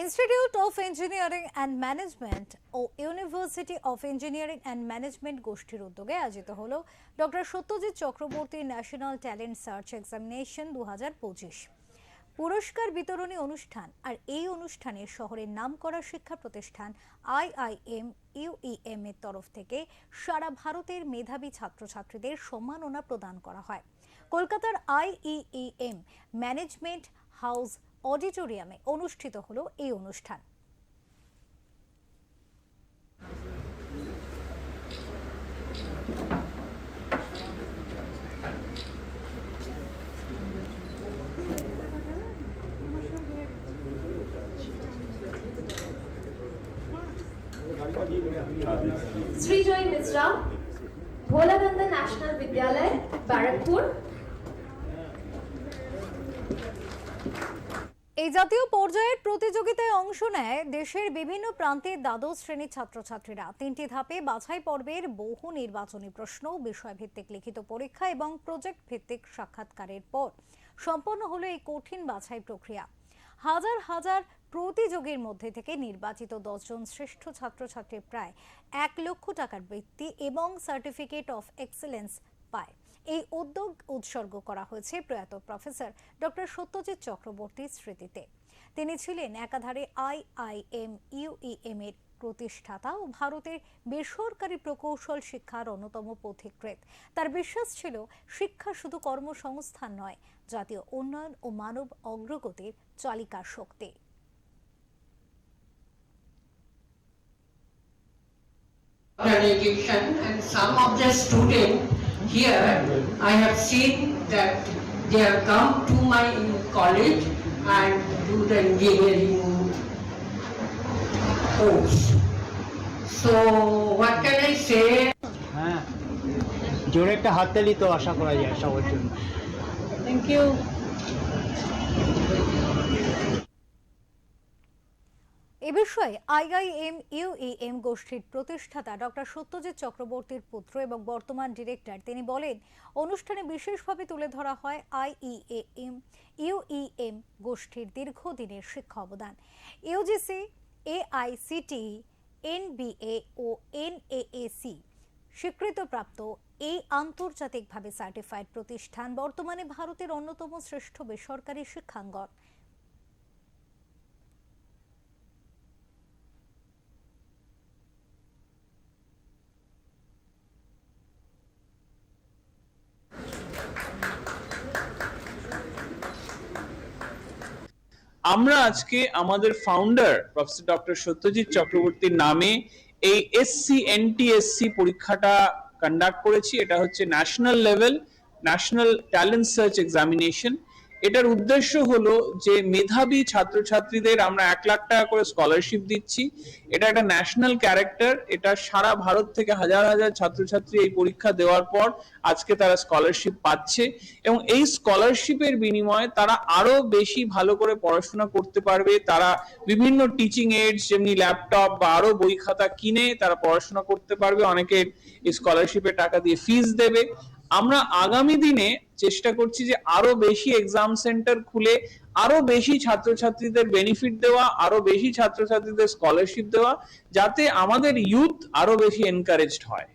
Institute of engineering and management O university of engineering and management গোষ্ঠীর উদ্যোগে আয়োজিত হল doctor Satyajit Chakraborty national talent search examination দুহাজার পঁচিশ। পুরস্কার বিতরণী অনুষ্ঠান আর এই অনুষ্ঠানে শহরের নামকরা শিক্ষা প্রতিষ্ঠান আইআইএম ইউইএম এর তরফ থেকে সারা ভারতের মেধাবী ছাত্রছাত্রীদের সম্মাননা প্রদান করা হয়। কলকাতার আইইএম ম্যানেজমেন্ট হাউস অডিটোরিয়ামে অনুষ্ঠিত হলো এই অনুষ্ঠান। শ্রীজয় মিশ্রা ভোলানন্দ ন্যাশনাল বিদ্যালয় ব্যারাকপুর। এই জাতীয় পর্যায়ের প্রতিযোগিতায় অংশ নেয় দেশের বিভিন্ন প্রান্তের দ্বাদশ শ্রেণির ছাত্রছাত্রীরা। তিনটি ধাপে বাছাই পর্বের বহু নির্বাচনী প্রশ্ন, বিষয়ভিত্তিক লিখিত পরীক্ষা এবং প্রজেক্ট ভিত্তিক সাক্ষাৎকারের পর সম্পন্ন হলো এই কঠিন বাছাই প্রক্রিয়া। হাজার হাজার প্রতিযোগীর মধ্যে থেকে নির্বাচিত দশজন শ্রেষ্ঠ ছাত্রছাত্রী প্রায় এক লক্ষ টাকার বৃত্তি এবং সার্টিফিকেট অফ এক্সেলেন্স পায়। এই উদ্যোগ উৎসর্গ করা হয়েছে প্রয়াত প্রফেসর ডক্টর সত্যজিৎ চক্রবর্তীর স্মৃতিতে। তিনি ছিলেন একাধারে আইআইএম ইউইএম এর প্রতিষ্ঠাতা ও ভারতের বেসরকারি প্রকৌশল শিক্ষার অন্যতম পথিকৃৎ। তার বিশ্বাস ছিল শিক্ষা শুধু কর্মসংস্থান নয়, জাতীয় উন্নয়ন ও মানব অগ্রগতির চালিকা শক্তি। And some of the students here, I have seen that they have come to my college and do the engineering course. So what can I say? হ্যাঁ জোরে একটা হাততালি তো আশা করা যায় সবার জন্য থ্যাংক ইউ বিষয়ে আইআইএম ইউইএম গোষ্ঠীর প্রতিষ্ঠাতা ডক্টর সত্যজিৎ চক্রবর্তীর পুত্র এবং বর্তমান ডিরেক্টর। তিনি বলেন, অনুষ্ঠানে বিশেষভাবে তুলে ধরা হয় আইইএম ইউইএম গোষ্ঠীর দীর্ঘদিনের শিক্ষা অবদান। ইউজিসি এআইসিটি এনবিএ ও এনএএসি স্বীকৃতপ্রাপ্ত এই আন্তর্জাতিকভাবে সার্টিফাইড প্রতিষ্ঠান বর্তমানে ভারতের অন্যতম শ্রেষ্ঠ বেসরকারি শিক্ষাঙ্গন। আমরা আজকে আমাদের ফাউন্ডার প্রফেসর ডক্টর সত্যজিৎ চক্রবর্তীর নামে এই এসসি এনটিএসসি পরীক্ষাটা কন্ডাক্ট করেছি। এটা হচ্ছে national level national talent search examination এটার উদ্দেশ্য হলো যে মেধাবী ছাত্রছাত্রীদের আমরা এক লাখ টাকা করে স্কলারশিপ দিচ্ছি। এটা একটা ন্যাশনাল ক্যারেক্টার এটা সারা ভারত থেকে হাজার হাজার ছাত্রছাত্রী এই পরীক্ষা দেওয়ার পর আজকে তারা স্কলারশিপ পাচ্ছে এবং এই স্কলারশিপের বিনিময়ে তারা আরও বেশি ভালো করে পড়াশোনা করতে পারবে। তারা বিভিন্ন টিচিং এইডস যেমনি ল্যাপটপ বা আরও বই খাতা কিনে তারা পড়াশোনা করতে পারবে। অনেকে স্কলারশিপের টাকা দিয়ে ফিস দেবে। আমরা আগামী দিনে চেষ্টা করছি যে আরও বেশি এক্সাম সেন্টার খুলে, আরও বেশি ছাত্রছাত্রীদের বেনিফিট দেওয়া, আরও বেশি ছাত্রছাত্রীদের স্কলারশিপ দেওয়া, যাতে আমাদের ইউথ আরও বেশি এনকারেজড হয়।